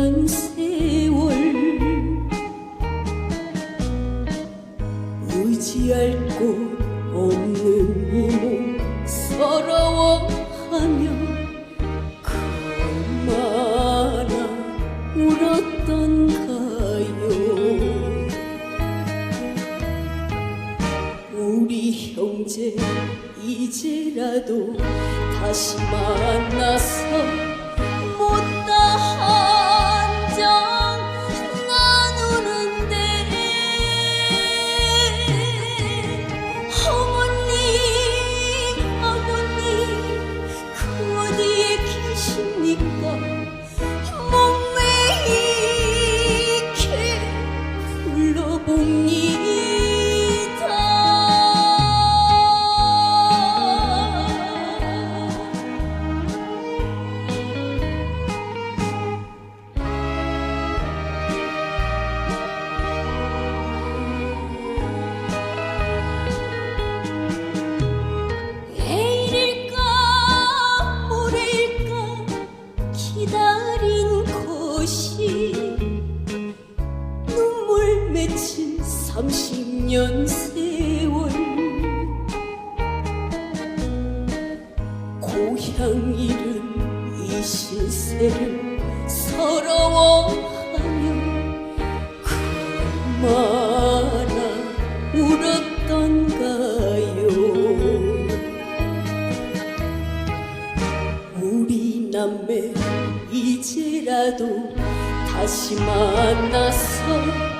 30년 세월 의지할 곳 없는 이몸 서러워하며 그마나 울었던가요. 우리 형제 이제라도 다시 만나서 맺힌 30년 세월. 고향 잃은 이 신세를 서러워하며 그마나 울었던가요? 우리 남매 이제라도 다시 만나서